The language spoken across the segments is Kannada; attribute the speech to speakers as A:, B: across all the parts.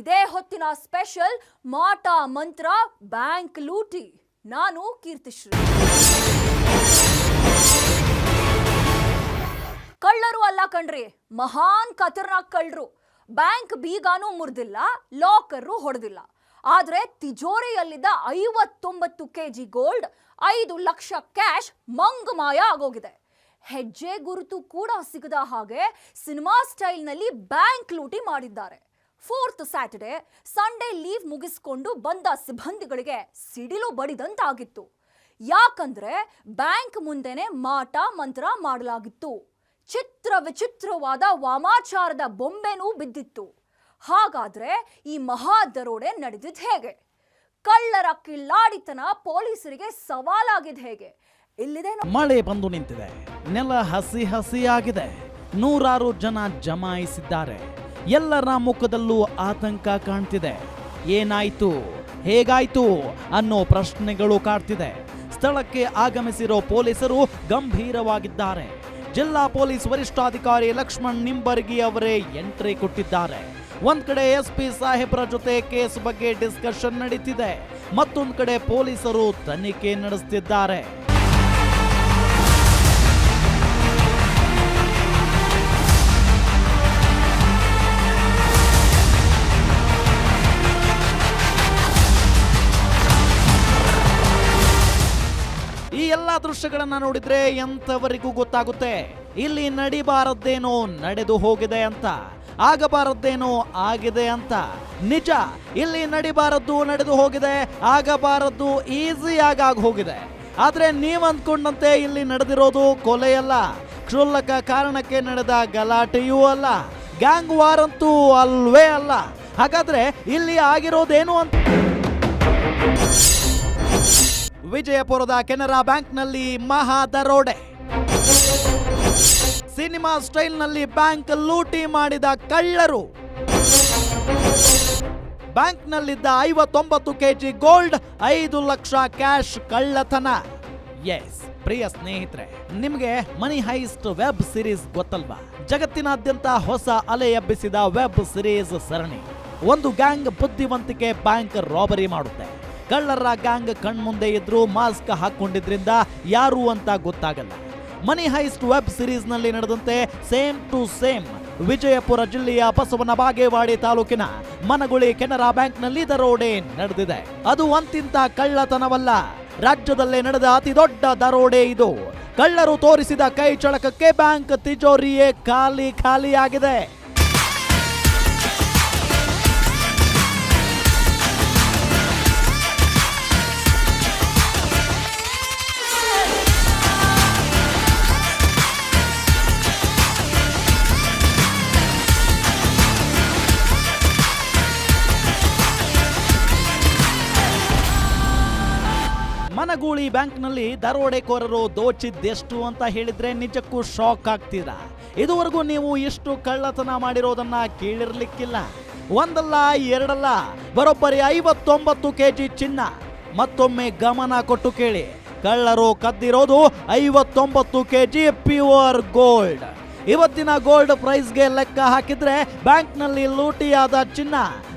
A: ಇದೇ ಹೊತ್ತಿನ ಸ್ಪೆಷಲ್ ಮಾಟ ಮಂತ್ರ ಬ್ಯಾಂಕ್ ಲೂಟಿ. ನಾನು ಕೀರ್ತಿಶ್ರೀ. ಕಳ್ಳರು ಅಲ್ಲ ಕಣ್ರಿ, ಮಹಾನ್ ಖತರ್ನಾಕ್ ಕಳ್ಳರು. ಬ್ಯಾಂಕ್ ಬೀಗಾನೂ ಮುರಿದಿಲ್ಲ ಲಾಕರು ಹೊಡೆದಿಲ್ಲ. ಆದರೆ ತಿಜೋರಿಯಲ್ಲಿದ್ದ ಐವತ್ತೊಂಬತ್ತು ಕೆ ಜಿ ಗೋಲ್ಡ್, ಐದು ಲಕ್ಷ ಕ್ಯಾಶ್ ಮಂಗಮಾಯ ಆಗೋಗಿದೆ. ಹೆಜ್ಜೆ ಗುರುತು ಕೂಡ ಸಿಗದ ಹಾಗೆ ಸಿನಿಮಾ ಸ್ಟೈಲ್ನಲ್ಲಿ ಬ್ಯಾಂಕ್ ಲೂಟಿ ಮಾಡಿದ್ದಾರೆ. ಫೋರ್ತ್ ಸ್ಯಾಟರ್ಡೇ ಸಂಡೇ ಲೀವ್ ಮುಗಿಸ್ಕೊಂಡು ಬಂದ ಸಿಬ್ಬಂದಿಗಳಿಗೆ ಸಿಡಿಲು ಬಡಿದಂತಾಗಿತ್ತು. ಯಾಕಂದ್ರೆ ಬ್ಯಾಂಕ್ ಮುಂದೆನೆ ಮಾಟ ಮಂತ್ರ ಮಾಡಲಾಗಿತ್ತು. ಚಿತ್ರ ವಿಚಿತ್ರವಾದ ವಾಮಾಚಾರದ ಬೊಂಬೆನೂ ಬಿದ್ದಿತ್ತು. ಹಾಗಾದ್ರೆ ಈ ಮಹಾ ದರೋಡೆ ನಡೆದಿದ್ದು ಹೇಗೆ? ಕಳ್ಳರ ಕಿಳ್ಳಾಡಿತನ ಪೊಲೀಸರಿಗೆ ಸವಾಲಾಗಿದೆ ಹೇಗೆ? ಇಲ್ಲಿದೆ
B: ಮಳೆ ಬಂದು ನಿಂತಿದೆ. ನೆಲ ಹಸಿ ಹಸಿಯಾಗಿದೆ. ನೂರಾರು ಜನ ಜಮಾಯಿಸಿದ್ದಾರೆ. ಎಲ್ಲರ ಮುಖದಲ್ಲೂ ಆತಂಕ ಕಾಣ್ತಿದೆ. ಏನಾಯಿತು? ಹೇಗಾಯ್ತು ಅನ್ನೋ ಪ್ರಶ್ನೆಗಳು ಕಾಡ್ತಿದೆ. ಸ್ಥಳಕ್ಕೆ ಆಗಮಿಸಿರೋ ಪೊಲೀಸರು ಗಂಭೀರವಾಗಿದ್ದಾರೆ. ಜಿಲ್ಲಾ ಪೊಲೀಸ್ ವರಿಷ್ಠಾಧಿಕಾರಿ ಲಕ್ಷ್ಮಣ್ ನಿಂಬರ್ಗಿ ಅವರೇ ಎಂಟ್ರಿ ಕೊಟ್ಟಿದ್ದಾರೆ. ಒಂದ್ ಕಡೆ ಎಸ್ ಪಿ ಸಾಹೇಬ್ರ ಜೊತೆ ಕೇಸ್ ಬಗ್ಗೆ ಡಿಸ್ಕಷನ್ ನಡೀತಿದೆ. ಮತ್ತೊಂದ್ ಕಡೆ ಪೊಲೀಸರು ತನಿಖೆ ನಡೆಸ್ತಿದ್ದಾರೆ. ದೃಶ್ಯಗಳನ್ನ ನೋಡಿದ್ರೆ ಎಂಥವರಿಗೂ ಗೊತ್ತಾಗುತ್ತೆ? ಇಲ್ಲಿ ನಡಿಬಾರದ್ದೇನೋ ನಡೆದು ಹೋಗಿದೆ ಅಂತ, ಆಗಬಾರದ್ದೇನೋ ಆಗಿದೆ ಅಂತ. ನಿಜ, ಇಲ್ಲಿ ನಡಿಬಾರದ್ದು ನಡೆದು ಹೋಗಿದೆ, ಆಗಬಾರದ್ದು ಈಸಿಯಾಗಿ ಆಗಿ ಹೋಗಿದೆ. ಆದ್ರೆ ನೀವಂದ್ಕೊಂಡಂತೆ ಇಲ್ಲಿ ನಡೆದಿರೋದು ಕೊಲೆಯಲ್ಲ, ಕ್ಷುಲ್ಲಕ ಕಾರಣಕ್ಕೆ ನಡೆದ ಗಲಾಟೆಯೂ ಅಲ್ಲ, ಗ್ಯಾಂಗ್ ವಾರ್ ಅಂತೂ ಅಲ್ವೇ ಅಲ್ಲ. ಹಾಗಾದ್ರೆ ಇಲ್ಲಿ ಆಗಿರೋದೇನು ಅಂತ ವಿಜಯಪುರದ ಕೆನರಾ ಬ್ಯಾಂಕ್ನಲ್ಲಿ ಮಹಾ ದರೋಡೆ ಸಿನಿಮಾ ಸ್ಟೈಲ್ನಲ್ಲಿ ಬ್ಯಾಂಕ್ ಲೂಟಿ ಮಾಡಿದ ಕಳ್ಳರು. ಬ್ಯಾಂಕ್ನಲ್ಲಿದ್ದ ಐವತ್ತೊಂಬತ್ತು ಕೆಜಿ ಗೋಲ್ಡ್, ಐದು ಲಕ್ಷ ಕ್ಯಾಶ್ ಕಳ್ಳತನ. ಎಸ್, ಪ್ರಿಯ ಸ್ನೇಹಿತರೆ, ನಿಮಗೆ ಮನಿ ಹೈಸ್ಟ್ ವೆಬ್ ಸಿರೀಸ್ ಗೊತ್ತಲ್ವಾ? ಜಗತ್ತಿನಾದ್ಯಂತ ಹೊಸ ಅಲೆ ಎಬ್ಬಿಸಿದ ವೆಬ್ ಸಿರೀಸ್ ಸರಣಿ. ಒಂದು ಗ್ಯಾಂಗ್ ಬುದ್ಧಿವಂತಿಕೆ ಬ್ಯಾಂಕ್ ರಾಬರಿ ಮಾಡುತ್ತೆ. ಕಳ್ಳರ ಗ್ಯಾಂಗ್ ಕಣ್ಮುಂದೆ ಇದ್ರು ಮಾಸ್ಕ್ ಹಾಕೊಂಡಿದ್ರಿಂದ ಯಾರು ಅಂತ ಗೊತ್ತಾಗಲ್ಲ. ಮನಿ ಹೈಸ್ಟ್ ವೆಬ್ ಸಿರೀಸ್ನಲ್ಲಿ ನಡೆದಂತೆ ಸೇಮ್ ಟು ಸೇಮ್ ವಿಜಯಪುರ ಜಿಲ್ಲೆಯ ಬಸವನ ಬಾಗೇವಾಡಿ ತಾಲೂಕಿನ ಮನಗುಳಿ ಕೆನರಾ ಬ್ಯಾಂಕ್ನಲ್ಲಿ ದರೋಡೆ ನಡೆದಿದೆ. ಅದು ಅಂತಿಂತ ಕಳ್ಳತನವಲ್ಲ. ರಾಜ್ಯದಲ್ಲೇ ನಡೆದ ಅತಿ ದೊಡ್ಡ ದರೋಡೆ ಇದು. ಕಳ್ಳರು ತೋರಿಸಿದ ಕೈ ಚಳಕಕ್ಕೆ ಬ್ಯಾಂಕ್ ತಿಜೋರಿಯೇ ಖಾಲಿ ಖಾಲಿಯಾಗಿದೆ. ಮನಗೂಳಿ ಬ್ಯಾಂಕ್ನಲ್ಲಿ ದರೋಡೆಕೋರರು ದೋಚಿದ್ದೆಷ್ಟು ಅಂತ ಹೇಳಿದ್ರೆ ನಿಜಕ್ಕೂ ಶಾಕ್ ಆಗ್ತೀರಾ? ಇದುವರೆಗೂ ನೀವು ಇಷ್ಟು ಕಳ್ಳತನ ಮಾಡಿರೋದನ್ನ ಕೇಳಿರ್ಲಿಕ್ಕಿಲ್ಲ. ಒಂದಲ್ಲ, ಎರಡಲ್ಲ, ಬರೋಬ್ಬರಿ ಐವತ್ತೊಂಬತ್ತು ಕೆ ಜಿ ಚಿನ್ನ. ಮತ್ತೊಮ್ಮೆ ಗಮನ ಕೊಟ್ಟು ಕೇಳಿ. ಕಳ್ಳರು ಕದ್ದಿರೋದು ಐವತ್ತೊಂಬತ್ತು ಕೆ ಜಿ ಪ್ಯೂರ್ ಗೋಲ್ಡ್. ಇವತ್ತಿನ ಗೋಲ್ಡ್ ಪ್ರೈಸ್ಗೆ ಲೆಕ್ಕ ಹಾಕಿದ್ರೆ ಬ್ಯಾಂಕ್ನಲ್ಲಿ ಲೂಟಿಯಾದ ಚಿನ್ನ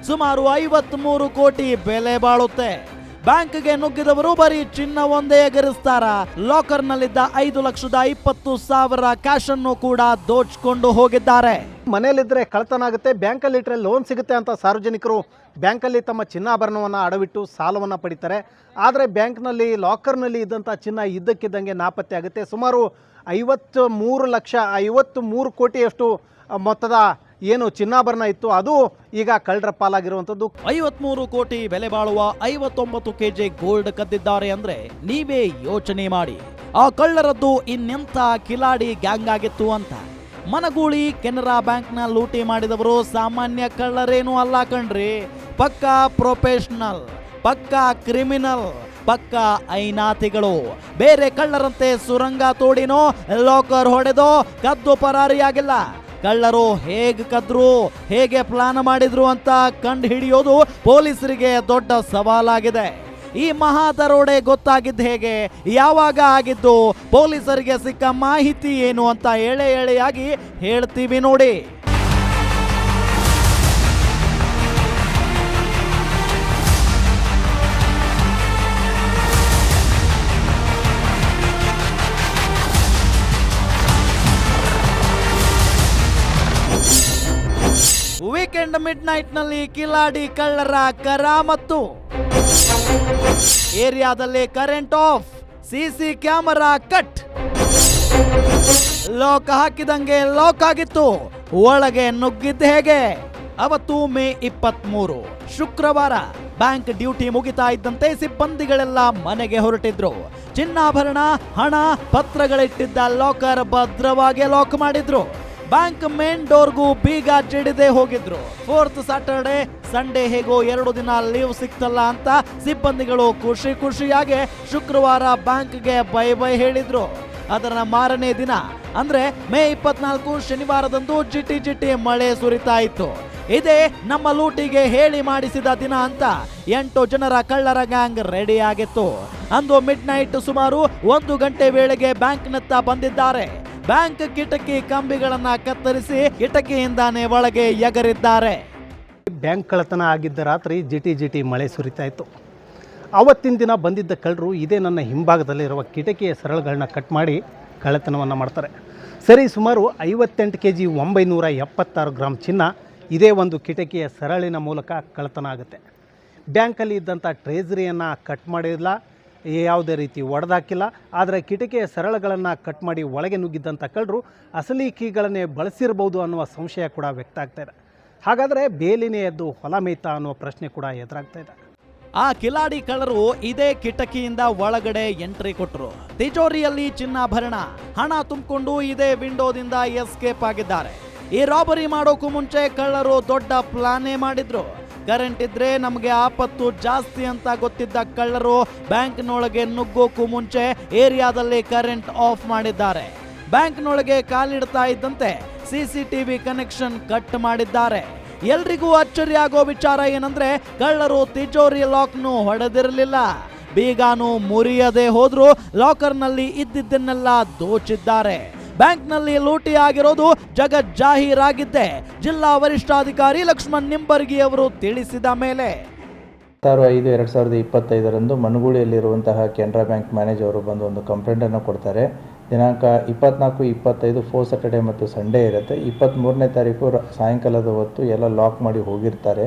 B: ಸುಮಾರು ಐವತ್ಮೂರು ಕೋಟಿ ಬೆಲೆ ಬಾಳುತ್ತೆ. ಬ್ಯಾಂಕ್ಗೆ ನುಗ್ಗಿದವರು ಬರೀ ಚಿನ್ನ ಒಂದೇ ಎಗರಿಸ್ತಾರ. ಲಾಕರ್ನಲ್ಲಿದ್ದ ಐದು ಲಕ್ಷದ ಇಪ್ಪತ್ತು ಸಾವಿರ ಕ್ಯಾಶ್ ಅನ್ನು ಕೂಡ ದೋಚ್ಕೊಂಡು ಹೋಗಿದ್ದಾರೆ.
C: ಮನೆಯಲ್ಲಿದ್ದರೆ ಕಳ್ತನ ಆಗುತ್ತೆ ಬ್ಯಾಂಕಲ್ಲಿ ಇಟ್ಟರೆ ಲೋನ್ ಸಿಗುತ್ತೆ ಅಂತ ಸಾರ್ವಜನಿಕರು ಬ್ಯಾಂಕಲ್ಲಿ ತಮ್ಮ ಚಿನ್ನಾಭರಣವನ್ನು ಅಡವಿಟ್ಟು ಸಾಲವನ್ನು ಪಡಿತಾರೆ. ಆದರೆ ಬ್ಯಾಂಕ್ನಲ್ಲಿ, ಲಾಕರ್ನಲ್ಲಿ ಇದ್ದಂಥ ಚಿನ್ನ ಇದ್ದಕ್ಕಿದ್ದಂಗೆ ನಾಪತ್ತೆ ಆಗುತ್ತೆ. ಸುಮಾರು ಐವತ್ತು ಮೂರು ಲಕ್ಷ ಐವತ್ತು ಮೂರು ಕೋಟಿಯಷ್ಟು ಮೊತ್ತದ ಏನು ಚಿನ್ನಾಭರಣ ಇತ್ತು ಅದು ಈಗ ಕಳ್ಳರ ಪಾಲಾಗಿರುವಂಥದ್ದು.
B: ಐವತ್ಮೂರು ಕೋಟಿ ಬೆಲೆ ಬಾಳುವ ಐವತ್ತೊಂಬತ್ತು ಕೆಜಿ ಗೋಲ್ಡ್ ಕದ್ದಿದ್ದಾರೆ ಅಂದ್ರೆ ನೀವೇ ಯೋಚನೆ ಮಾಡಿ. ಆ ಕಳ್ಳರದ್ದು ಇನ್ನೆಂಥ ಕಿಲಾಡಿ ಗ್ಯಾಂಗ್ ಆಗಿತ್ತು ಅಂತ. ಮನಗೂಳಿ ಕೆನರಾ ಬ್ಯಾಂಕ್ನ ಲೂಟಿ ಮಾಡಿದವರು ಸಾಮಾನ್ಯ ಕಳ್ಳರೇನೂ ಅಲ್ಲ ಕಣ್ರಿ. ಪಕ್ಕಾ ಪ್ರೊಫೆಷನಲ್, ಪಕ್ಕಾ ಕ್ರಿಮಿನಲ್, ಪಕ್ಕಾ ಐನಾತಿಗಳು ಬೇರೆ ಕಳ್ಳರಂತೆ ಸುರಂಗ ತೋಡಿನೋ, ಲಾಕರ್ ಹೊಡೆದೋ, ಕದ್ದು ಪರಾರಿಯಾಗಿಲ್ಲ. ಕಳ್ಳರು ಹೇಗೆ ಕದ್ರು, ಹೇಗೆ ಪ್ಲಾನ್ ಮಾಡಿದ್ರು ಅಂತ ಕಂಡು ಹಿಡಿಯೋದು ಪೊಲೀಸರಿಗೆ ದೊಡ್ಡ ಸವಾಲಾಗಿದೆ. ಈ ಮಹಾ ದರೋಡೆ ಗೊತ್ತಾಗಿದ್ದು ಹೇಗೆ, ಯಾವಾಗ ಆಗಿದ್ದು, ಪೊಲೀಸರಿಗೆ ಸಿಕ್ಕ ಮಾಹಿತಿ ಏನು ಅಂತ ಎಳೆ ಎಳೆಯಾಗಿ ಹೇಳ್ತೀವಿ ನೋಡಿ. ವೀಕೆಂಡ್ ಮಿಡ್ ನೈಟ್ನಲ್ಲಿ ಕಿಲಾಡಿ, ಕಳ್ಳರ ಕರಾಮತ್ತು ಏರಿಯಾದಲ್ಲಿ current off CC camera cut ಲೋಕ ಹಾಕಿದಂಗೆ ಲಾಕ್ ಆಗಿತ್ತು. ಒಳಗೆ ನುಗ್ಗಿದ್ದ ಹೇಗೆ? ಅವತ್ತು ಮೇ ಇಪ್ಪತ್ಮೂರು, ಶುಕ್ರವಾರ ಬ್ಯಾಂಕ್ ಡ್ಯೂಟಿ ಮುಗಿತಾ ಇದ್ದಂತೆ ಸಿಬ್ಬಂದಿಗಳೆಲ್ಲ ಮನೆಗೆ ಹೊರಟಿದ್ರು. ಚಿನ್ನಾಭರಣ, ಹಣ, ಪತ್ರಗಳಿಟ್ಟಿದ್ದ ಲಾಕರ್ ಭದ್ರವಾಗಿ ಲಾಕ್ ಮಾಡಿದ್ರು. ಬ್ಯಾಂಕ್ ಮೇನ್ ಡೋರ್ಗೂ ಬೀಗ ಜಡಿದೆ ಹೋಗಿದ್ರು. ಫೋರ್ತ್ ಸಾಟರ್ಡೆ ಸಂಡೇ ಹೇಗೋ ಎರಡು ದಿನ ಲೀವ್ ಸಿಕ್ತಲ್ಲ ಅಂತ ಸಿಬ್ಬಂದಿಗಳು ಖುಷಿ ಖುಷಿಯಾಗಿ ಶುಕ್ರವಾರ ಬ್ಯಾಂಕ್ಗೆ ಬೈ ಬೈ ಹೇಳಿದ್ರು. ಅದರ ಮಾರನೇ ದಿನ, ಅಂದ್ರೆ ಮೇ ಇಪ್ಪತ್ನಾಲ್ಕು ಶನಿವಾರದಂದು ಜಿಟಿ ಜಿಟಿ ಮಳೆ ಸುರಿತಾ ಇತ್ತು. ಇದೇ ನಮ್ಮ ಲೂಟಿಗೆ ಹೇಳಿ ಮಾಡಿಸಿದ ದಿನ ಅಂತ ಎಂಟು ಜನರ ಕಳ್ಳರ ಗ್ಯಾಂಗ್ ರೆಡಿ ಆಗಿತ್ತು. ಅಂದು ಮಿಡ್ ನೈಟ್ ಸುಮಾರು ಒಂದು ಗಂಟೆ ವೇಳೆಗೆ ಬ್ಯಾಂಕ್ನತ್ತ ಬಂದಿದ್ದಾರೆ. ಬ್ಯಾಂಕ್ ಕಿಟಕಿ ಕಂಬಿಗಳನ್ನ ಕತ್ತರಿಸಿ ಕಿಟಕಿಯಿಂದಾನೇ ಒಳಗೆ ಎಗರಿದ್ದಾರೆ.
C: ಬ್ಯಾಂಕ್ ಕಳ್ಳತನ ಆಗಿದ್ದ ರಾತ್ರಿ ಜಿಟಿ ಜಿಟಿ ಮಳೆ ಸುರಿತಾ ಇತ್ತು. ಅವತ್ತಿನ ದಿನ ಬಂದಿದ್ದ ಕಳ್ಳರು ಇದೇ ನನ್ನ ಹಿಂಭಾಗದಲ್ಲಿರುವ ಕಿಟಕಿಯ ಸರಳುಗಳನ್ನ ಕಟ್ ಮಾಡಿ ಕಳ್ಳತನವನ್ನು ಮಾಡ್ತಾರೆ. ಸರಿ, ಸುಮಾರು ಐವತ್ತೆಂಟು ಕೆ ಜಿ ಒಂಬೈನೂರ ಎಪ್ಪತ್ತಾರು ಗ್ರಾಮ್ ಚಿನ್ನ ಇದೇ ಒಂದು ಕಿಟಕಿಯ ಸರಳಿನ ಮೂಲಕ ಕಳ್ಳತನ ಆಗುತ್ತೆ. ಬ್ಯಾಂಕಲ್ಲಿ ಇದ್ದಂಥ ಟ್ರೇಜರಿಯನ್ನು ಕಟ್ ಮಾಡಿಲ್ಲ ಯಾವುದೇ ರೀತಿ ಒಡೆದಾಕಿಲ್ಲ. ಆದರೆ ಕಿಟಕಿಯ ಸರಳಗಳನ್ನು ಕಟ್ ಮಾಡಿ ಒಳಗೆ ನುಗ್ಗಿದ್ದಂಥ ಕಳ್ಳರು ಅಸಲಿ ಕೀಗಳನ್ನೇ ಬಳಸಿರ್ಬೋದು ಅನ್ನುವ ಸಂಶಯ ಕೂಡ ವ್ಯಕ್ತ ಆಗ್ತಾ ಇದೆ. ಹಾಗಾದರೆ ಬೇಲಿನೇ ಎದ್ದು ಹೊಲ ಮೇಯ್ತಾ ಅನ್ನುವ ಪ್ರಶ್ನೆ ಕೂಡ ಎದುರಾಗ್ತಾ ಇದೆ.
B: ಆ ಕಿಲಾಡಿ ಕಳ್ಳರು ಇದೇ ಕಿಟಕಿಯಿಂದ ಒಳಗಡೆ ಎಂಟ್ರಿ ಕೊಟ್ಟರು ತಿಜೋರಿಯಲ್ಲಿ ಚಿನ್ನಾಭರಣ, ಹಣ ತುಂಬಿಕೊಂಡು ಇದೇ ವಿಂಡೋದಿಂದ ಎಸ್ಕೇಪ್ ಆಗಿದ್ದಾರೆ. ಈ ರಾಬರಿ ಮಾಡೋಕ್ಕೂ ಮುಂಚೆ ಕಳ್ಳರು ದೊಡ್ಡ ಪ್ಲಾನೇ ಮಾಡಿದ್ರು. ಕರೆಂಟ್ ಇದ್ರೆ ನಮಗೆ ಆಪತ್ತು ಜಾಸ್ತಿ ಅಂತ ಗೊತ್ತಿದ್ದ ಕಳ್ಳರು ಬ್ಯಾಂಕ್ನೊಳಗೆ ನುಗ್ಗೋಕ್ಕೂ ಮುಂಚೆ ಏರಿಯಾದಲ್ಲಿ ಕರೆಂಟ್ ಆಫ್ ಮಾಡಿದ್ದಾರೆ. ಬ್ಯಾಂಕ್ನೊಳಗೆ ಕಾಲಿಡ್ತಾ ಇದ್ದಂತೆ ಸಿಸಿಟಿವಿ ಕನೆಕ್ಷನ್ ಕಟ್ ಮಾಡಿದ್ದಾರೆ. ಎಲ್ರಿಗೂ ಅಚ್ಚರಿ ಆಗೋ ವಿಚಾರ ಏನಂದ್ರೆ ಕಳ್ಳರು ತಿಜೋರಿ ಲಾಕ್ನು ಹೊಡೆದಿರಲಿಲ್ಲ. ಬೀಗಾನು ಮುರಿಯದೆ ಹೋದ್ರೂ ಲಾಕರ್ನಲ್ಲಿ ಇದ್ದಿದ್ದನ್ನೆಲ್ಲ ದೋಚಿದ್ದಾರೆ. ಬ್ಯಾಂಕ್ನಲ್ಲಿ ಲೂಟಿ ಆಗಿರೋದು ಜಗತ್ ಜಾಹೀರಾಗಿದ್ದೆ. ಜಿಲ್ಲಾ ವರಿಷ್ಠಾಧಿಕಾರಿ ಲಕ್ಷ್ಮಣ್ ನಿಂಬರ್ಗಿ ಅವರು ತಿಳಿಸಿದ ಮೇಲೆ.
D: ಹತ್ತಾರು ಐದು ಎರಡು ಸಾವಿರದ ಇಪ್ಪತ್ತೈದರಂದು ಮನಗುಳಿಯಲ್ಲಿರುವಂತಹ ಕೆನರಾ ಬ್ಯಾಂಕ್ ಮ್ಯಾನೇಜರು ಬಂದು ಒಂದು ಕಂಪ್ಲೇಂಟನ್ನು ಕೊಡ್ತಾರೆ. ದಿನಾಂಕ ಇಪ್ಪತ್ನಾಲ್ಕು, ಇಪ್ಪತ್ತೈದು ಫೋರ್ ಸ್ಯಾಟರ್ಡೆ ಮತ್ತು ಸಂಡೇ ಇರುತ್ತೆ. ಇಪ್ಪತ್ತ್ಮೂರನೇ ತಾರೀಕು ಸಾಯಂಕಾಲದ ಹೊತ್ತು ಎಲ್ಲ ಲಾಕ್ ಮಾಡಿ ಹೋಗಿರ್ತಾರೆ.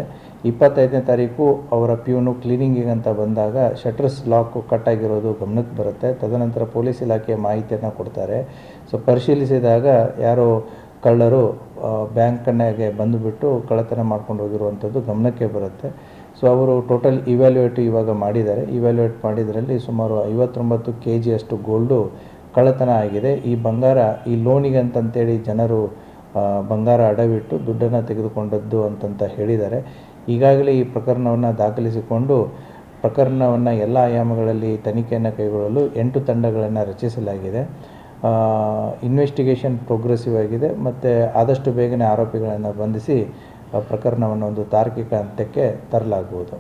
D: ಇಪ್ಪತ್ತೈದನೇ ತಾರೀಕು ಅವರ ಪ್ಯೂನು ಕ್ಲೀನಿಂಗಿಗೆ ಅಂತ ಬಂದಾಗ ಶಟರ್ಸ್ ಲಾಕ್ ಕಟ್ ಆಗಿರೋದು ಗಮನಕ್ಕೆ ಬರುತ್ತೆ. ತದನಂತರ ಪೊಲೀಸ್ ಇಲಾಖೆಯ ಮಾಹಿತಿಯನ್ನು ಕೊಡ್ತಾರೆ. ಸೊ ಪರಿಶೀಲಿಸಿದಾಗ ಯಾರೋ ಕಳ್ಳರು ಬ್ಯಾಂಕನ್ನಾಗೆ ಬಂದುಬಿಟ್ಟು ಕಳ್ಳತನ ಮಾಡ್ಕೊಂಡು ಹೋಗಿರುವಂಥದ್ದು ಗಮನಕ್ಕೆ ಬರುತ್ತೆ. ಸೊ ಅವರು ಟೋಟಲ್ ಇವ್ಯಾಲ್ಯೂಯೇಟ್ ಇವಾಗ ಮಾಡಿದ್ದಾರೆ. ಇವ್ಯಾಲ್ಯೂಯೇಟ್ ಮಾಡಿದ್ರಲ್ಲಿ ಸುಮಾರು ಐವತ್ತೊಂಬತ್ತು ಕೆ ಜಿಯಷ್ಟು ಗೋಲ್ಡು ಕಳ್ಳತನ ಆಗಿದೆ. ಈ ಬಂಗಾರ, ಈ ಲೋನಿಗೆ ಅಂತಂತೇಳಿ ಜನರು ಬಂಗಾರ ಅಡವಿಟ್ಟು ದುಡ್ಡನ್ನು ತೆಗೆದುಕೊಂಡದ್ದು ಅಂತಂತ ಹೇಳಿದ್ದಾರೆ. ಈಗಾಗಲೇ ಈ ಪ್ರಕರಣವನ್ನು ದಾಖಲಿಸಿಕೊಂಡು ಪ್ರಕರಣವನ್ನು ಎಲ್ಲ ಆಯಾಮಗಳಲ್ಲಿ ತನಿಖೆಯನ್ನು ಕೈಗೊಳ್ಳಲು ಎಂಟು ತಂಡಗಳನ್ನು ರಚಿಸಲಾಗಿದೆ. ಇನ್ವೆಸ್ಟಿಗೇಷನ್ ಪ್ರೋಗ್ರೆಸಿವ್ ಆಗಿದೆ. ಮತ್ತು ಆದಷ್ಟು ಬೇಗನೆ ಆರೋಪಿಗಳನ್ನು ಬಂಧಿಸಿ ಪ್ರಕರಣವನ್ನು ಒಂದು ತಾರ್ಕಿಕ ಅಂತ್ಯಕ್ಕೆ ತರಲಾಗುವುದು.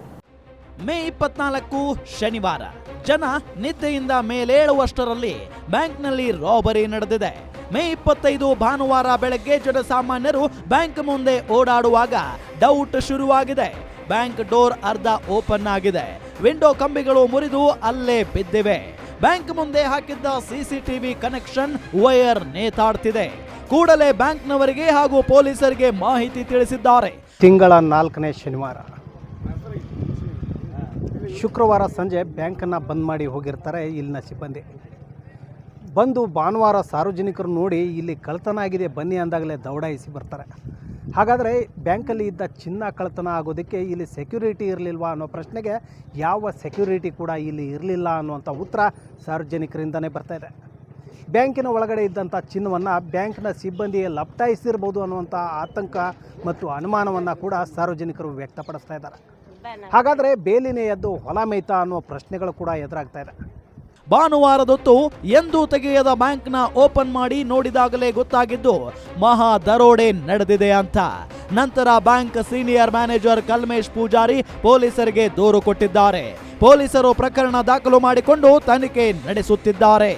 B: ಮೇ ಇಪ್ಪತ್ನಾಲ್ಕು ಶನಿವಾರ. ಜನ ನಿದ್ದೆಯಿಂದ ಮೇಲೇಳುವಷ್ಟರಲ್ಲಿ ಬ್ಯಾಂಕ್ನಲ್ಲಿ ರಾಬರಿ ನಡೆದಿದೆ. ಮೇ ಇಪ್ಪತ್ತೈದು ಭಾನುವಾರ ಬೆಳಗ್ಗೆ ಜನಸಾಮಾನ್ಯರು ಬ್ಯಾಂಕ್ ಮುಂದೆ ಓಡಾಡುವಾಗ ಡೌಟ್ ಶುರುವಾಗಿದೆ. ಬ್ಯಾಂಕ್ ಡೋರ್ ಅರ್ಧ ಓಪನ್ ಆಗಿದೆ. ವಿಂಡೋ ಕಂಬಿಗಳು ಮುರಿದು ಅಲ್ಲೇ ಬಿದ್ದಿವೆ. ಬ್ಯಾಂಕ್ ಮುಂದೆ ಹಾಕಿದ್ದ ಸಿಸಿಟಿವಿ ಕನೆಕ್ಷನ್ ವೈರ್ ನೇತಾಡ್ತಿದೆ. ಕೂಡಲೇ ಬ್ಯಾಂಕ್ನವರಿಗೆ ಹಾಗೂ ಪೊಲೀಸರಿಗೆ ಮಾಹಿತಿ ತಿಳಿಸಿದ್ದಾರೆ.
C: ತಿಂಗಳ ನಾಲ್ಕನೇ ಶನಿವಾರ. ಶುಕ್ರವಾರ ಸಂಜೆ ಬ್ಯಾಂಕನ್ನು ಬಂದ್ ಮಾಡಿ ಹೋಗಿರ್ತಾರೆ ಇಲ್ಲಿನ ಸಿಬ್ಬಂದಿ. ಬಂದು ಭಾನುವಾರ ಸಾರ್ವಜನಿಕರು ನೋಡಿ ಇಲ್ಲಿ ಕಳ್ತನ ಆಗಿದೆ ಬನ್ನಿ ಅಂದಾಗಲೇ ದೌಡಾಯಿಸಿ ಬರ್ತಾರೆ. ಹಾಗಾದರೆ ಬ್ಯಾಂಕಲ್ಲಿ ಇದ್ದ ಚಿನ್ನ ಕಳ್ತನ ಆಗೋದಕ್ಕೆ ಇಲ್ಲಿ ಸೆಕ್ಯೂರಿಟಿ ಇರಲಿಲ್ವಾ ಅನ್ನೋ ಪ್ರಶ್ನೆಗೆ ಯಾವ ಸೆಕ್ಯೂರಿಟಿ ಕೂಡ ಇಲ್ಲಿ ಇರಲಿಲ್ಲ ಅನ್ನುವಂಥ ಉತ್ತರ ಸಾರ್ವಜನಿಕರಿಂದನೇ ಬರ್ತಾ ಇದೆ. ಬ್ಯಾಂಕಿನ ಒಳಗಡೆ ಇದ್ದಂಥ ಚಿನ್ನವನ್ನು ಬ್ಯಾಂಕ್ನ ಸಿಬ್ಬಂದಿಯೇ ಲಪ್ತಾಯಿಸಿರ್ಬೋದು ಅನ್ನುವಂಥ ಆತಂಕ ಮತ್ತು ಅನುಮಾನವನ್ನು ಕೂಡ ಸಾರ್ವಜನಿಕರು ವ್ಯಕ್ತಪಡಿಸ್ತಾ ಇದ್ದಾರೆ. ಹಾಗಾದರೆ ಬೇಲಿನೇ ಎದ್ದು ಹೊಲ ಮೇಯ್ತಾ ಅನ್ನೋ ಪ್ರಶ್ನೆಗಳು ಕೂಡ ಎದುರಾಗ್ತಾ ಇದೆ.
B: ಭಾನುವಾರದೊತ್ತು ಎಂದೂ ತೆಗೆಯದ ಬ್ಯಾಂಕ್ನ ಓಪನ್ ಮಾಡಿ ನೋಡಿದಾಗಲೇ ಗೊತ್ತಾಗಿದ್ದು, ಮಹಾ ದರೋಡೆ ನಡೆದಿದೆ ಅಂತ. ನಂತರ bank senior manager Kalmesh Pujari ಪೊಲೀಸರಿಗೆ ದೂರು ಕೊಟ್ಟಿದ್ದಾರೆ. ಪೊಲೀಸರು ಪ್ರಕರಣ ದಾಖಲು ಮಾಡಿಕೊಂಡು ತನಿಖೆ ನಡೆಸುತ್ತಿದ್ದಾರೆ.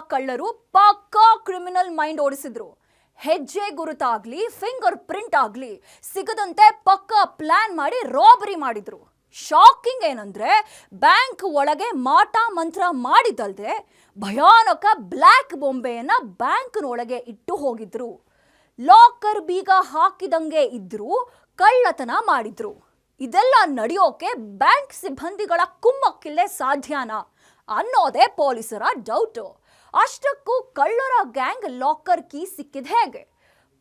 A: ಕಳ್ಳರು ಪಕ್ಕಾ ಕ್ರಿಮಿನಲ್ ಮೈಂಡ್ ಓಡಿಸಿದ್ರು. ಹೆಜ್ಜೆ ಗುರುತಾಗ್ಲಿ, ಫಿಂಗರ್ ಪ್ರಿಂಟ್ ಆಗ್ಲಿ, ಸಿಗದಂತೆ ಪಕ್ಕಾ ಪ್ಲಾನ್ ಮಾಡಿ ರಾಬರಿ ಮಾಡಿದ್ರು. ಶಾಕಿಂಗ್ ಏನಂದ್ರೆ, ಬ್ಯಾಂಕ್ ಒಳಗೆ ಮಾಟ ಮಂತ್ರ ಮಾಡಿದಲ್ದೆ ಭಯಾನಕ ಬ್ಲ್ಯಾಕ್ ಬೊಂಬೆಯನ್ನ ಬ್ಯಾಂಕ್ನೊಳಗೆ ಇಟ್ಟು ಹೋಗಿದ್ರು. ಲಾಕರ್ ಬೀಗ ಹಾಕಿದಂಗೆ ಇದ್ರೂ ಕಳ್ಳತನ ಮಾಡಿದ್ರು. ಇದೆಲ್ಲ ನಡೆಯೋಕೆ ಬ್ಯಾಂಕ್ ಸಿಬ್ಬಂದಿಗಳ ಕುಮ್ಮಕ್ಕಿಲ್ಲೇ ಸಾಧ್ಯನಾ ಅನ್ನೋದೇ ಪೊಲೀಸರ ಡೌಟು ಅಷ್ಟಕ್ಕೂ ಕಳ್ಳರ ಗ್ಯಾಂಗ್ ಲಾಕರ್ ಕೀ ಸಿಕ್ಕಿದ ಹೇಗೆ?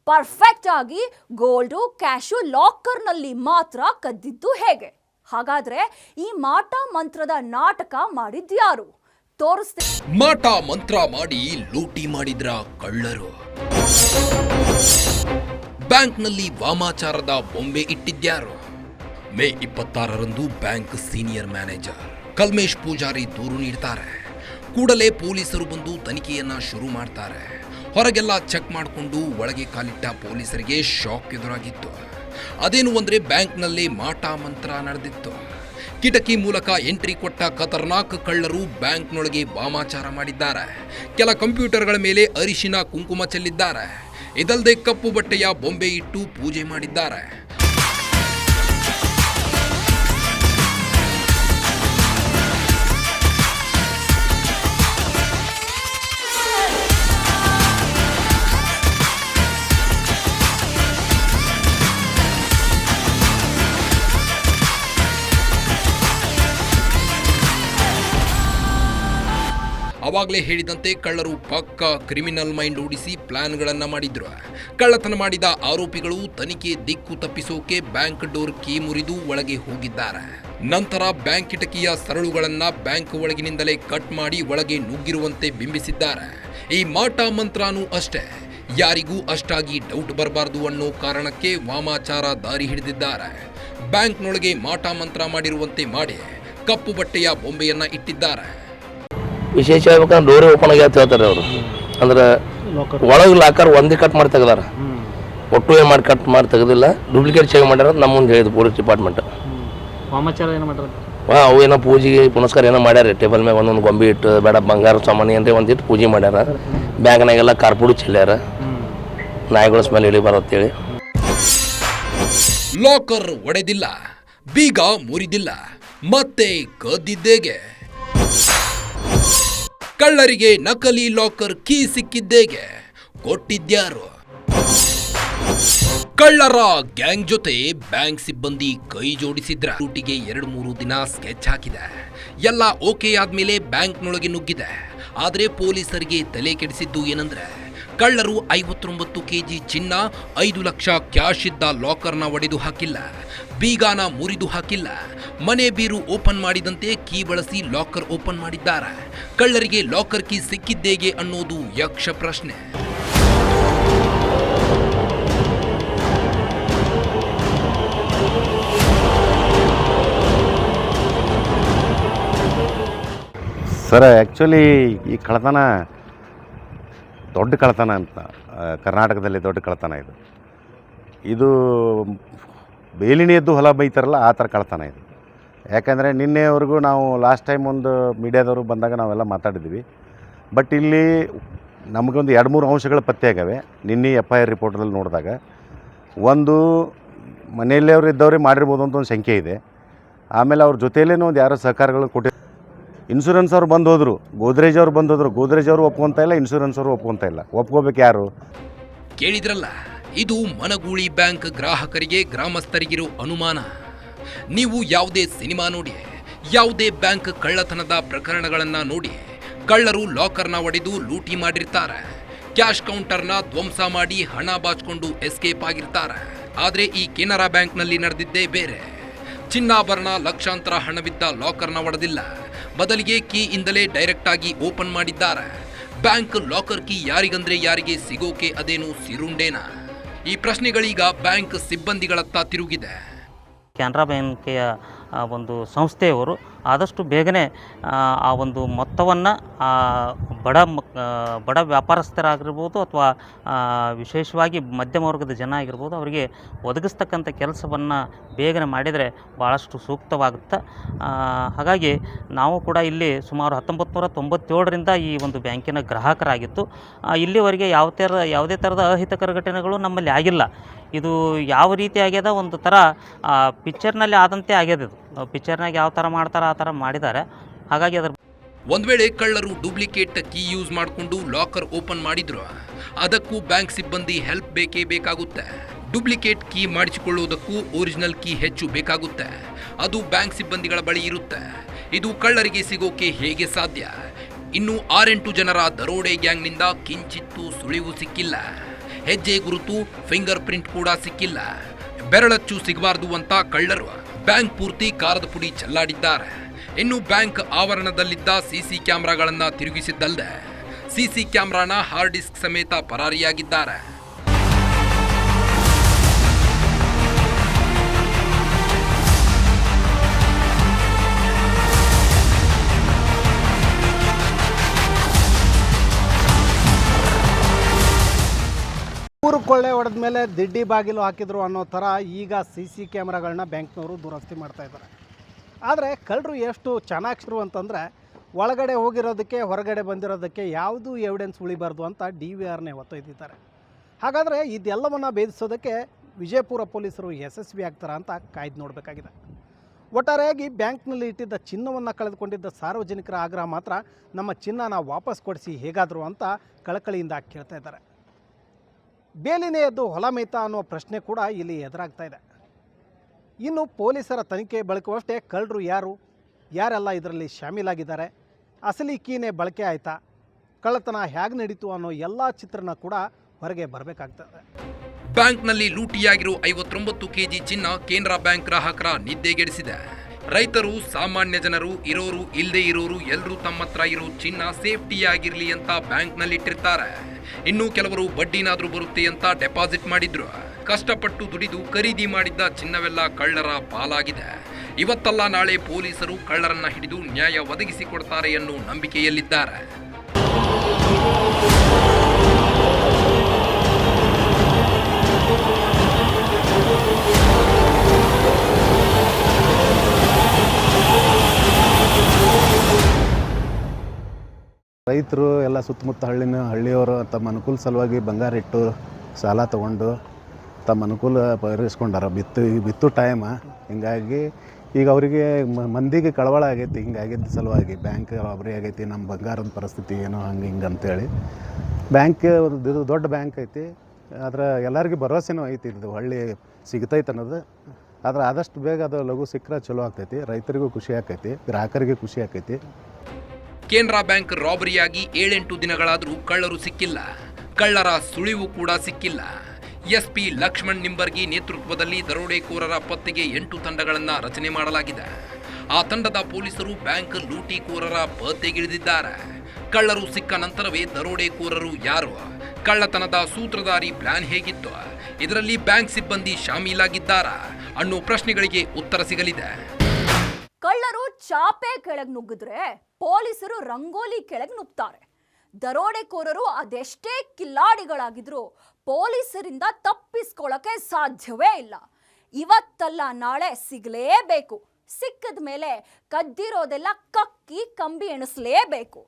A: ಪರ್ಫೆಕ್ಟ್ ಆಗಿ ಗೋಲ್ಡು ಕ್ಯಾಶು ಲಾಕರ್ನಲ್ಲಿ ಮಾತ್ರ ಕದ್ದಿದ್ದು ಹೇಗೆ? ಹಾಗಾದ್ರೆ ಈ ಮಾಟ ಮಂತ್ರದ ನಾಟಕ ಮಾಡಿದ್ಯಾರು ತೋರಿಸ್ತೀನಿ
E: ಮಾಟ ಮಂತ್ರ ಮಾಡಿ ಲೂಟಿ ಮಾಡಿದ್ರ ಕಳ್ಳರು. ಬ್ಯಾಂಕ್ನಲ್ಲಿ ವಾಮಾಚಾರದ ಬೊಂಬೆ ಇಟ್ಟಿದ್ಯಾರು ಮೇ ಇಪ್ಪತ್ತಾರರಂದು bank senior manager Kalmesh Pujari ದೂರು ನೀಡ್ತಾರೆ. ಕೂಡಲೇ ಪೊಲೀಸರು ಬಂದು ತನಿಖೆಯನ್ನ ಶುರು ಮಾಡ್ತಾರೆ. ಹೊರಗೆಲ್ಲ ಚೆಕ್ ಮಾಡಿಕೊಂಡು ಒಳಗೆ ಕಾಲಿಟ್ಟ ಪೊಲೀಸರಿಗೆ ಶಾಕ್ ಎದುರಾಗಿತ್ತು. ಅದೇನು ಅಂದರೆ ಬ್ಯಾಂಕ್ನಲ್ಲಿ ಮಾಟ ಮಂತ್ರ ನಡೆದಿತ್ತು. ಕಿಟಕಿ ಮೂಲಕ ಎಂಟ್ರಿ ಕೊಟ್ಟ ಖತರ್ನಾಕ್ ಕಳ್ಳರು ಬ್ಯಾಂಕ್ನೊಳಗೆ ವಾಮಾಚಾರ ಮಾಡಿದ್ದಾರೆ. ಕೆಲ ಕಂಪ್ಯೂಟರ್ಗಳ ಮೇಲೆ ಅರಿಶಿನ ಕುಂಕುಮ ಚೆಲ್ಲಿದ್ದಾರೆ. ಇದಲ್ಲದೆ ಕಪ್ಪು ಬಟ್ಟೆಯ ಬೊಂಬೆ ಇಟ್ಟು ಪೂಜೆ ಮಾಡಿದ್ದಾರೆ. ಅವಾಗಲೇ ಹೇಳಿದಂತೆ ಕಳ್ಳರು ಪಕ್ಕ ಕ್ರಿಮಿನಲ್ ಮೈಂಡ್ ಓಡಿಸಿ ಪ್ಲಾನ್ಗಳನ್ನು ಮಾಡಿದ್ರು. ಕಳ್ಳತನ ಮಾಡಿದ ಆರೋಪಿಗಳು ತನಿಖೆ ದಿಕ್ಕು ತಪ್ಪಿಸೋಕೆ ಬ್ಯಾಂಕ್ ಡೋರ್ ಕೀ ಮುರಿದು ಒಳಗೆ ಹೋಗಿದ್ದಾರೆ. ನಂತರ ಬ್ಯಾಂಕ್ ಕಿಟಕಿಯ ಸರಳುಗಳನ್ನು ಬ್ಯಾಂಕ್ ಒಳಗಿನಿಂದಲೇ ಕಟ್ ಮಾಡಿ ಒಳಗೆ ನುಗ್ಗಿರುವಂತೆ ಬಿಂಬಿಸಿದ್ದಾರೆ. ಈ ಮಾಟ ಮಂತ್ರನೂ ಅಷ್ಟೇ. ಯಾರಿಗೂ ಅಷ್ಟಾಗಿ ಡೌಟ್ ಬರಬಾರದು ಅನ್ನೋ ಕಾರಣಕ್ಕೆ ವಾಮಾಚಾರ ದಾರಿ ಹಿಡಿದಿದ್ದಾರೆ. ಬ್ಯಾಂಕ್ನೊಳಗೆ ಮಾಟ ಮಂತ್ರ ಮಾಡಿರುವಂತೆ ಮಾಡಿ ಕಪ್ಪು ಬಟ್ಟೆಯ ಬೊಂಬೆಯನ್ನು ಇಟ್ಟಿದ್ದಾರೆ.
F: ವಿಶೇಷ ಹೇಳ್ಬೇಕಂದ್ರೆ ಡೋರಿ ಓಪನ್ ಆಗ್ಯಾವ ಅಂತ ಹೇಳ್ತಾರೆ ಅವರು. ಅಂದ್ರೆ ಒಳಗೆ ಲಾಕರ್ ಒಂದೇ ಕಟ್ ಮಾಡಿ ತೆಗ್ದಾರ. ಒಟ್ಟು ಏನು ಮಾಡಿ ಕಟ್ ಮಾಡಿ ತೆಗೆದಿಲ್ಲ ಡೂಪ್ಲಿಕೇಟ್ ಚೆಕ್ ಮಾಡ್ಯಾರ ಅಂತ ನಮ್ಮ ಮುಂದೆ ಹೇಳಿದ್ರು ಪೊಲೀಸ್ ಡಿಪಾರ್ಟ್ಮೆಂಟ್
G: ವಾಮಾಚಾರ ಏನು ಮಾಡ್ರಿ
F: ಹಾಂ ಅವು ಏನೋ ಪೂಜೆಗೆ ಪುನಸ್ಕಾರ ಏನೋ ಮಾಡ್ಯಾರ ಟೇಬಲ್ ಮ್ಯಾಗ ಒಂದೊಂದು ಗೊಂಬೆ ಇಟ್ಟು ಬೇಡ ಬಂಗಾರ ಸಾಮಾನು ಅಂತ ಒಂದಿಟ್ಟು ಪೂಜೆ ಮಾಡ್ಯಾರ. ಬ್ಯಾಂಕ್ನಾಗೆಲ್ಲ ಕಾರ್ಪುಡಿ ಚೆಲ್ಲಾರ ನಾಯಿಗಳ ಸ್ಮೆಲ್ ಇಳಿ ಬರತ್ತೇಳಿ
E: ಲಾಕರ್ ಒಡೆದಿಲ್ಲ ಬೀಗ ಮುರಿದಿಲ್ಲ ಮತ್ತೆ ಕದ್ದಿದ್ದೇಗೆ. ಕಳ್ಳರಿಗೆ ನಕಲಿ ಲಾಕರ್ ಕೀ ಸಿಕ್ಕಿದ್ದೇಗೆ. ಕೊಟ್ಟಿದ್ಯಾರು? ಕಳ್ಳರ ಗ್ಯಾಂಗ್ ಜೊತೆ ಬ್ಯಾಂಕ್ ಸಿಬ್ಬಂದಿ ಕೈ ಜೋಡಿಸಿದ್ರ. ರೂಟಿಗೆ ಎರಡು ಮೂರು ದಿನ ಸ್ಕೆಚ್ ಹಾಕಿದೆ. ಎಲ್ಲ ಓಕೆ ಆದ್ಮೇಲೆ ಬ್ಯಾಂಕ್ನೊಳಗೆ ನುಗ್ಗಿದೆ. ಆದ್ರೆ ಪೊಲೀಸರಿಗೆ ತಲೆ ಕೆಡಿಸಿದ್ದು ಏನಂದ್ರೆ ಕಳ್ಳರು ಐವತ್ತೊಂಬತ್ತು ಕೆಜಿ ಚಿನ್ನ, ಐದು ಲಕ್ಷ ಕ್ಯಾಶ್ ಇದ್ದ ಲಾಕರ್ನ ಒಡೆದು ಹಾಕಿಲ್ಲ. ಬೀಗಾನ ಮುರಿದು ಹಾಕಿಲ್ಲ. ಮನೆ ಬೀರು ಓಪನ್ ಮಾಡಿದಂತೆ ಕೀ ಬಳಸಿ ಲಾಕರ್ ಓಪನ್ ಮಾಡಿದ್ದಾರೆ. ಕಳ್ಳರಿಗೆ ಲಾಕರ್ ಕೀ ಸಿಕ್ಕಿದ್ದೇಗೆ ಅನ್ನೋದು ಯಕ್ಷ ಪ್ರಶ್ನೆ.
H: ಸರ್ ಆ್ಯಕ್ಚುಲಿ ಈ ಕಳ್ಳತನ ದೊಡ್ಡ ಕಳ್ಳತನ ಅಂತ ಕರ್ನಾಟಕದಲ್ಲಿ ದೊಡ್ಡ ಕಳ್ಳತನ ಇದು. ಇದು ಬೇಲಿಣಿಯದ್ದು ಹೊಲ ಬೈತಾರಲ್ಲ, ಆ ಥರ ಕಳ್ಳತನ ಇದು. ಯಾಕಂದರೆ ನಿನ್ನೆವರೆಗೂ ನಾವು ಲಾಸ್ಟ್ ಟೈಮ್ ಒಂದು ಮೀಡಿಯಾದವರು ಬಂದಾಗ ನಾವೆಲ್ಲ ಮಾತಾಡಿದ್ವಿ. ಬಟ್ ಇಲ್ಲಿ ನಮಗೊಂದು ಎರಡು ಮೂರು ಅಂಶಗಳು ಪತ್ತೆ ಆಗವೆ. ನಿನ್ನೆ ಎಫ್ ಐ ಆರ್ ರಿಪೋರ್ಟಲ್ಲಿ ನೋಡಿದಾಗ ಒಂದು ಮನೆಯಲ್ಲಿಯವರು ಇದ್ದವ್ರಿಗೆ ಮಾಡಿರ್ಬೋದು ಅಂತ ಒಂದು ಶಂಕೆ ಇದೆ. ಆಮೇಲೆ ಅವ್ರ ಜೊತೆಯಲ್ಲೇ ಒಂದು ಯಾರೋ ಸಹಕಾರಗಳು ಕೊಟ್ಟಿ ಇನ್ಶೂರೆನ್ಸ್ ಅವ್ರು ಬಂದು ಹೋದರು ಗೋದ್ರೇಜ್ ಅವ್ರು ಬಂದು ಹೋದ್ರು ಗೋದ್ರೇಜ್ ಅವರು ಒಪ್ಕೊಂತ ಇಲ್ಲ ಇನ್ಶೂರೆನ್ಸ್ ಅವರು ಒಪ್ಕೊಂತ ಇಲ್ಲ. ಒಪ್ಕೋಬೇಕು ಯಾರು?
E: ಕೇಳಿದ್ರಲ್ಲ, ಇದು ಮನಗೂಳಿ ಬ್ಯಾಂಕ್ ಗ್ರಾಹಕರಿಗೆ ಗ್ರಾಮಸ್ಥರಿಗಿರೋ ಅನುಮಾನ. ನೀವು ಯಾವುದೇ ಸಿನಿಮಾ ನೋಡಿ, ಯಾವುದೇ ಬ್ಯಾಂಕ್ ಕಳ್ಳತನದ ಪ್ರಕರಣಗಳನ್ನ ನೋಡಿ, ಕಳ್ಳರು ಲಾಕರ್ನ ಒಡೆದು ಲೂಟಿ ಮಾಡಿರ್ತಾರೆ. ಕ್ಯಾಶ್ ಕೌಂಟರ್ನ ಧ್ವಂಸ ಮಾಡಿ ಹಣ ಬಾಚ್ಕೊಂಡು ಎಸ್ಕೇಪ್ ಆಗಿರ್ತಾರೆ. ಆದರೆ ಈ ಕೆನರಾ ಬ್ಯಾಂಕ್ನಲ್ಲಿ ನಡೆದಿದ್ದೇ ಬೇರೆ. ಚಿನ್ನಾಭರಣ ಲಕ್ಷಾಂತರ ಹಣವಿದ್ದ ಲಾಕರ್ನ ಒಡೆದಿಲ್ಲ. ಬದಲಿಗೆ ಕೀ ಇಂದಲೇ ಡೈರೆಕ್ಟ್ ಆಗಿ ಓಪನ್ ಮಾಡಿದ್ದಾರೆ. ಬ್ಯಾಂಕ್ ಲಾಕರ್ ಕೀ ಯಾರಿಗಂದ್ರೆ ಯಾರಿಗೆ ಸಿಗೋಕೆ ಅದೇನು ಸಿರುಂಡೇನಾ? ಈ ಪ್ರಶ್ನೆಗಳೀಗ ಬ್ಯಾಂಕ್ ಸಿಬ್ಬಂದಿಗಳತ್ತ ತಿರುಗಿದೆ.
G: ಕೆನರಾ ಬ್ಯಾಂಕಿಯ ಆ, ಒಂದು ಸಂಸ್ಥೆಯವರು ಆದಷ್ಟು ಬೇಗನೆ ಆ, ಒಂದು ಮೊತ್ತವನ್ನು ಬಡ ಮ- ಆ, ಬಡ ವ್ಯಾಪಾರಸ್ಥರಾಗಿರ್ಬೋದು ಅಥವಾ ವಿಶೇಷವಾಗಿ ಮಧ್ಯಮ ವರ್ಗದ ಜನ ಆಗಿರ್ಬೋದು ಅವರಿಗೆ ಒದಗಿಸ್ತಕ್ಕಂಥ ಕೆಲಸವನ್ನು ಬೇಗನೆ ಮಾಡಿದರೆ ಭಾಳಷ್ಟು ಸೂಕ್ತವಾಗುತ್ತೆ ಹಾಗಾಗಿ ನಾವು ಕೂಡ ಇಲ್ಲಿ ಸುಮಾರು ಹತ್ತೊಂಬತ್ತು ನೂರ ತೊಂಬತ್ತೇಳರಿಂದ ಈ ಒಂದು ಬ್ಯಾಂಕಿನ ಗ್ರಾಹಕರಾಗಿತ್ತು. ಇಲ್ಲಿವರೆಗೆ ಯಾವ ಥರ ಯಾವುದೇ ಥರದ ಅಹಿತಕರ ಘಟನೆಗಳು ನಮ್ಮಲ್ಲಿ ಆಗಿಲ್ಲ. ಇದು ಯಾವ ರೀತಿ ಆಗ್ಯದ ಒಂದು ಥರ ಪಿಕ್ಚರ್ನಲ್ಲಿ ಆದಂತೆ ಆಗ್ಯದ ಇದು. ಪಿಕ್ಚರ್ನಾಗ ಯಾವ ಥರ ಮಾಡ್ತಾರೆ ಆ ಥರ ಮಾಡಿದ್ದಾರೆ. ಹಾಗಾಗಿ ಅದ್ರ
E: ಒಂದು ವೇಳೆ ಕಳ್ಳರು ಡೂಪ್ಲಿಕೇಟ್ ಕೀ ಯೂಸ್ ಮಾಡಿಕೊಂಡು ಲಾಕರ್ ಓಪನ್ ಮಾಡಿದ್ರು, ಅದಕ್ಕೂ ಬ್ಯಾಂಕ್ ಸಿಬ್ಬಂದಿ ಹೆಲ್ಪ್ ಬೇಕೇ ಬೇಕಾಗುತ್ತೆ. ಡೂಪ್ಲಿಕೇಟ್ ಕೀ ಮಾಡಿಸಿಕೊಳ್ಳುವುದಕ್ಕೂ ಒರಿಜಿನಲ್ ಕೀ ಹೆಚ್ಚು ಬೇಕಾಗುತ್ತೆ. ಅದು ಬ್ಯಾಂಕ್ ಸಿಬ್ಬಂದಿಗಳ ಬಳಿ ಇರುತ್ತೆ. ಇದು ಕಳ್ಳರಿಗೆ ಸಿಗೋಕೆ ಹೇಗೆ ಸಾಧ್ಯ? ಇನ್ನು ಆರೆಂಟು ಜನರ ದರೋಡೆ ಗ್ಯಾಂಗ್ನಿಂದ ಕಿಂಚಿತ್ತು ಸುಳಿವು ಸಿಕ್ಕಿಲ್ಲ. ಹೆಜ್ಜೆ ಗುರುತು ಫಿಂಗರ್ ಪ್ರಿಂಟ್ ಕೂಡ ಸಿಕ್ಕಿಲ್ಲ. ಬೆರಳಚ್ಚು ಸಿಗಬಾರ್ದು ಅಂತ ಕಳ್ಳರು ಬ್ಯಾಂಕ್ ಪೂರ್ತಿ ಕಾರದ ಪುಡಿ ಚೆಲ್ಲಾಡಿದ್ದಾರೆ. ಇನ್ನು ಬ್ಯಾಂಕ್ ಆವರಣದಲ್ಲಿದ್ದ ಸಿಸಿ ಕ್ಯಾಮೆರಾಗಳನ್ನ ತಿರುಗಿಸಿದ್ದಲ್ಲದೆ ಸಿಸಿ ಕ್ಯಾಮೆರಾನ ಹಾರ್ಡ್ ಡಿಸ್ಕ್ ಸಮೇತ ಪರಾರಿಯಾಗಿದ್ದಾರೆ.
C: ಕೊಳ್ಳೆ ಹೊಡೆದ ಮೇಲೆ ದಿಡ್ಡಿ ಬಾಗಿಲು ಹಾಕಿದ್ರು ಅನ್ನೋ ಥರ ಈಗ ಸಿ ಸಿ ಕ್ಯಾಮ್ರಾಗಳನ್ನ ಬ್ಯಾಂಕ್ನವರು ದುರಸ್ತಿ ಮಾಡ್ತಾ ಇದ್ದಾರೆ. ಆದರೆ ಕಳ್ಳರು ಎಷ್ಟು ಚೆನ್ನಾಗಿರು ಅಂತಂದರೆ ಒಳಗಡೆ ಹೋಗಿರೋದಕ್ಕೆ, ಹೊರಗಡೆ ಬಂದಿರೋದಕ್ಕೆ ಯಾವುದೂ ಎವಿಡೆನ್ಸ್ ಉಳಿಬಾರ್ದು ಅಂತ ಡಿ ವಿ ಆರ್ನೇ ಹೊತ್ತೊಯ್ದಿದ್ದಾರೆ ಹಾಗಾದರೆ ಇದೆಲ್ಲವನ್ನು ಭೇದಿಸೋದಕ್ಕೆ ವಿಜಯಪುರ ಪೊಲೀಸರು ಯಶಸ್ವಿ ಆಗ್ತಾರಾ ಅಂತ ಕಾಯ್ದು ನೋಡಬೇಕಾಗಿದೆ. ಒಟ್ಟಾರೆಯಾಗಿ ಬ್ಯಾಂಕ್ನಲ್ಲಿ ಇಟ್ಟಿದ್ದ ಚಿನ್ನವನ್ನು ಕಳೆದುಕೊಂಡಿದ್ದ ಸಾರ್ವಜನಿಕರ ಆಗ್ರಹ ಮಾತ್ರ ನಮ್ಮ ಚಿನ್ನನ ವಾಪಸ್ ಕೊಡಿಸಿ ಹೇಗಾದರೂ ಅಂತ ಕಳಕಳಿಯಿಂದ ಕೇಳ್ತಾ ಇದ್ದಾರೆ. ಬೇಲಿನೇ ಎದ್ದು ಹೊಲ ಮೇಯ್ತಾ ಅನ್ನೋ ಪ್ರಶ್ನೆ ಕೂಡ ಇಲ್ಲಿ ಎದುರಾಗ್ತಾ ಇದೆ. ಇನ್ನು ಪೊಲೀಸರ ತನಿಖೆ ಬಳಕುವಷ್ಟೇ ಕಳ್ಳರು ಯಾರು? ಯಾರೆಲ್ಲ ಇದರಲ್ಲಿ ಶಾಮೀಲಾಗಿದ್ದಾರೆ? ಅಸಲಿ ಕೀನೇ ಬಳಕೆ ಆಯಿತಾ? ಕಳ್ಳತನ ಹೇಗೆ ನಡೀತು ಅನ್ನೋ ಎಲ್ಲ ಚಿತ್ರಣ ಕೂಡ ಹೊರಗೆ ಬರಬೇಕಾಗ್ತದೆ.
E: ಬ್ಯಾಂಕ್ನಲ್ಲಿ ಲೂಟಿಯಾಗಿರುವ ಐವತ್ತೊಂಬತ್ತು ಕೆಜಿ ಚಿನ್ನ ಕೇಂದ್ರ ಬ್ಯಾಂಕ್ ಗ್ರಾಹಕರ ನಿದ್ದೆಗೆಡಿಸಿದೆ. ರೈತರು, ಸಾಮಾನ್ಯ ಜನರು, ಇರೋರು ಇಲ್ಲದೆ ಇರೋರು ಎಲ್ಲರೂ ತಮ್ಮ ಹತ್ರ ಇರೋ ಚಿನ್ನ ಸೇಫ್ಟಿಯಾಗಿರಲಿ ಅಂತ ಬ್ಯಾಂಕ್ನಲ್ಲಿಟ್ಟಿರ್ತಾರೆ. ಇನ್ನು ಕೆಲವರು ಬಡ್ಡಿನಾದರೂ ಬರುತ್ತೆ ಅಂತ ಡೆಪಾಸಿಟ್ ಮಾಡಿದ್ರು. ಕಷ್ಟಪಟ್ಟು ದುಡಿದು ಖರೀದಿ ಮಾಡಿದ್ದ ಚಿನ್ನವೆಲ್ಲ ಕಳ್ಳರ ಪಾಲಾಗಿದೆ. ಇವತ್ತಲ್ಲ ನಾಳೆ ಪೊಲೀಸರು ಕಳ್ಳರನ್ನ ಹಿಡಿದು ನ್ಯಾಯ ಒದಗಿಸಿಕೊಡ್ತಾರೆ ಅನ್ನೋ ನಂಬಿಕೆಯಲ್ಲಿದ್ದಾರೆ.
I: ರೈತರು ಎಲ್ಲ ಸುತ್ತಮುತ್ತ ಹಳ್ಳಿನ ಹಳ್ಳಿಯವರು ತಮ್ಮ ಅನುಕೂಲ ಸಲುವಾಗಿ ಬಂಗಾರ ಇಟ್ಟು ಸಾಲ ತಗೊಂಡು ತಮ್ಮ ಅನುಕೂಲ ಪರಿಹರಿಸ್ಕೊಂಡಾರ. ಬಿತ್ತು ಬಿತ್ತು ಟೈಮ ಹಿಂಗಾಗಿ ಈಗ ಅವರಿಗೆ ಮಂದಿಗೆ ಕಳವಳ ಆಗೈತಿ, ಹಿಂಗಾಗಿದ್ದ ಸಲುವಾಗಿ. ಬ್ಯಾಂಕ್ ರಾಬರಿ ಆಗೈತಿ ನಮ್ಮ ಬಂಗಾರದ ಪರಿಸ್ಥಿತಿ ಏನೋ ಹಂಗೆ ಹಿಂಗೆ ಅಂತೇಳಿ. ಬ್ಯಾಂಕ್ ಇದು ದೊಡ್ಡ ಬ್ಯಾಂಕ್ ಐತಿ. ಆದ್ರೆ ಎಲ್ಲರಿಗೂ ಭರವಸೆನೂ ಐತಿ, ಇದು ಹಳ್ಳಿ ಸಿಗ್ತೈತೆ ಅನ್ನೋದು. ಆದ್ರೆ ಆದಷ್ಟು ಬೇಗ ಅದು ಲಘು ಸಿಕ್ಕರೆ ಚಲೋ ಆಗ್ತೈತಿ. ರೈತರಿಗೂ ಖುಷಿ ಆಕೈತಿ ಗ್ರಾಹಕರಿಗೆ ಖುಷಿ ಆಕೈತಿ
E: ಕೇನರಾ ಬ್ಯಾಂಕ್ ರಾಬರಿಯಾಗಿ ಏಳೆಂಟು ದಿನಗಳಾದರೂ ಕಳ್ಳರು ಸಿಕ್ಕಿಲ್ಲ. ಕಳ್ಳರ ಸುಳಿವು ಕೂಡ ಸಿಕ್ಕಿಲ್ಲ. ಎಸ್ಪಿ ಲಕ್ಷ್ಮಣ್ ನಿಂಬರ್ಗಿ ನೇತೃತ್ವದಲ್ಲಿ ದರೋಡೆಕೋರರ ಪತ್ತೆಗೆ ಎಂಟು ತಂಡಗಳನ್ನು ರಚನೆ ಮಾಡಲಾಗಿದೆ. ಆ ತಂಡದ ಪೊಲೀಸರು ಬ್ಯಾಂಕ್ ಲೂಟಿಕೋರರ ಪತ್ತೆಗಿಳಿದಿದ್ದಾರೆ. ಕಳ್ಳರು ಸಿಕ್ಕ ನಂತರವೇ ದರೋಡೆಕೋರರು ಯಾರು? ಕಳ್ಳತನದ ಸೂತ್ರಧಾರಿ ಪ್ಲಾನ್ ಹೇಗಿತ್ತು? ಇದರಲ್ಲಿ ಬ್ಯಾಂಕ್ ಸಿಬ್ಬಂದಿ ಶಾಮೀಲಾಗಿದ್ದಾರಾ? ಅನ್ನೋ ಪ್ರಶ್ನೆಗಳಿಗೆ ಉತ್ತರ ಸಿಗಲಿದೆ.
A: ಚಾಪೆ ಕೆಳಗೆ ನುಗ್ಗಿದ್ರೆ ಪೊಲೀಸರು ರಂಗೋಲಿ ಕೆಳಗೆ ನುಗ್ತಾರೆ. ದರೋಡೆಕೋರರು ಅದೆಷ್ಟೇ ಕಿಲ್ಲಾಡಿಗಳಾಗಿದ್ರು ಪೊಲೀಸರಿಂದ ತಪ್ಪಿಸ್ಕೊಳ್ಳೋಕೆ ಸಾಧ್ಯವೇ ಇಲ್ಲ. ಇವತ್ತಲ್ಲ ನಾಳೆ ಸಿಗಲೇಬೇಕು. ಸಿಕ್ಕದ ಮೇಲೆ ಕದ್ದಿರೋದೆಲ್ಲ ಕಕ್ಕಿ ಕಂಬಿ ಎಣಿಸ್ಲೇಬೇಕು.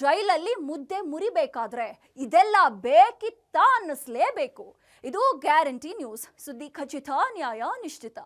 A: ಜೈಲಲ್ಲಿ ಮುದ್ದೆ ಮುರಿಬೇಕಾದ್ರೆ ಇದೆಲ್ಲ ಬೇಕಿತ್ತ ಅನ್ನಿಸ್ಲೇಬೇಕು. ಇದು ಗ್ಯಾರಂಟಿ ನ್ಯೂಸ್. ಸುದ್ದಿ ಖಚಿತ, ನ್ಯಾಯ, ನಿಶ್ಚಿತ.